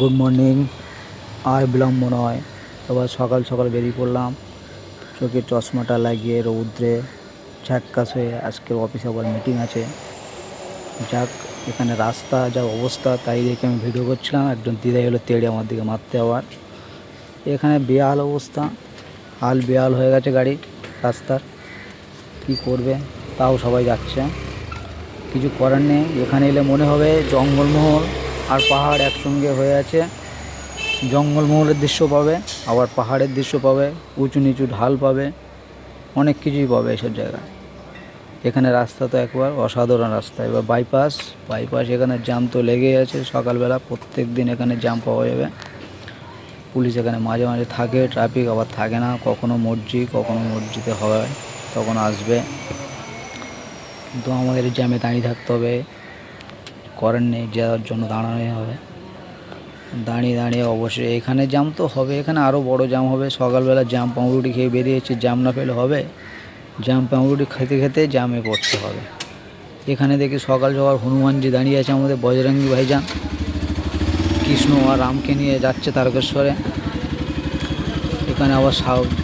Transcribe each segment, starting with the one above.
Good morning, আর বিলম্ব নয়। এবার সকাল সকাল বেরিয়ে পড়লাম। চোখে চশমাটা লাগিয়ে রৌদ্রে ঝাক্কাস হয়ে আজকের অফিসে আবার মিটিং আছে। যাক, এখানে রাস্তা, যা অবস্থা, তাই দেখে আমি ভিডিও করছিলাম। একজন দিদাই হলো তেড়ে আমার দিকে মারতে আবার। এখানে বেহাল অবস্থা। হাল বেহাল হয়ে গেছে গাড়ি রাস্তার। কি করবে? তাও সবাই যাচ্ছে। কিছু করার নেই। এখানে এলে মনে হবে জঙ্গলমহল। আর পাহাড় একসঙ্গে হয়ে আছে। জঙ্গলমহলের দৃশ্য পাবে, আবার পাহাড়ের দৃশ্য পাবে, উঁচু নিচু ঢাল পাবে, অনেক কিছুই পাবে এসব জায়গায়। এখানে রাস্তা তো একবার অসাধারণ রাস্তা। এবার বাইপাস বাইপাস এখানে জ্যাম তো লেগেই আছে। সকালবেলা প্রত্যেক দিন এখানে জ্যাম পাওয়া যাবে। পুলিশ এখানে মাঝে মাঝে থাকে ট্রাফিক আবার থাকে না। কখনো মসজিদ কখনো মসজিদে হয়, তখন আসবে। কিন্তু আমাদের জ্যামে দাঁড়িয়ে থাকতে হবে। করার নেই যাওয়ার জন্য দাঁড়ানোই হবে। দাঁড়িয়ে দাঁড়িয়ে অবশ্যই এখানে জ্যাম তো হবে, এখানে আরও বড় জ্যাম হবে। সকালবেলা জ্যাম পাউরুটি খেয়ে বেরিয়েছে জ্যাম না পেলে হবে। জ্যাম পাউরুটি খেতে খেতে জ্যামে পড়তে হবে। এখানে দেখি সকাল সকাল হনুমানজি দাঁড়িয়ে আছে আমাদের বজরঙ্গি ভাইজান। কৃষ্ণ আর রামকে নিয়ে যাচ্ছে তারকেশ্বরে। এখানে আবার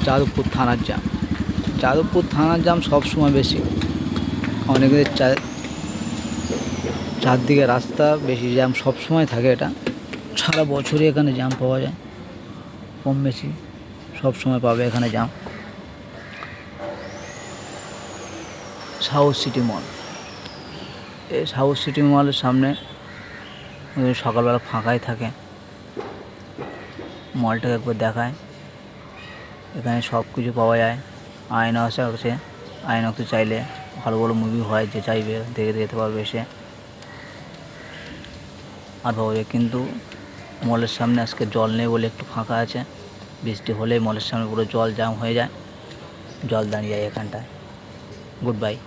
যাদবপুর থানার জ্যাম যাদবপুর থানার জ্যাম সবসময় বেশি। অনেকদের চারদিকে রাস্তা, বেশি জ্যাম সবসময় থাকে এটা। সারা বছরই এখানে জ্যাম পাওয়া যায়। কম বেশি সব সময় পাবে এখানে জ্যাম। সাউথ সিটি মল। এই সাউথ সিটি মলের সামনে সকালবেলা ফাঁকাই থাকে। মলটাকে একবার দেখায়। এখানে সব কিছু পাওয়া যায়। আয়নক্স আছে আয়নক্সে চাইলে ভালো ভালো মুভি হয়, যে চাইবে দেখে যেতে পারবে এসে আর পাওয়া কিন্তু মলের সামনে আজকে জল নেই বলে একটু ফাঁকা আছে। বৃষ্টি হলে মলের সামনে পুরো জল জাম হয়ে যায়। জল দাঁড়িয়ে যায় এখানটায়। Good bye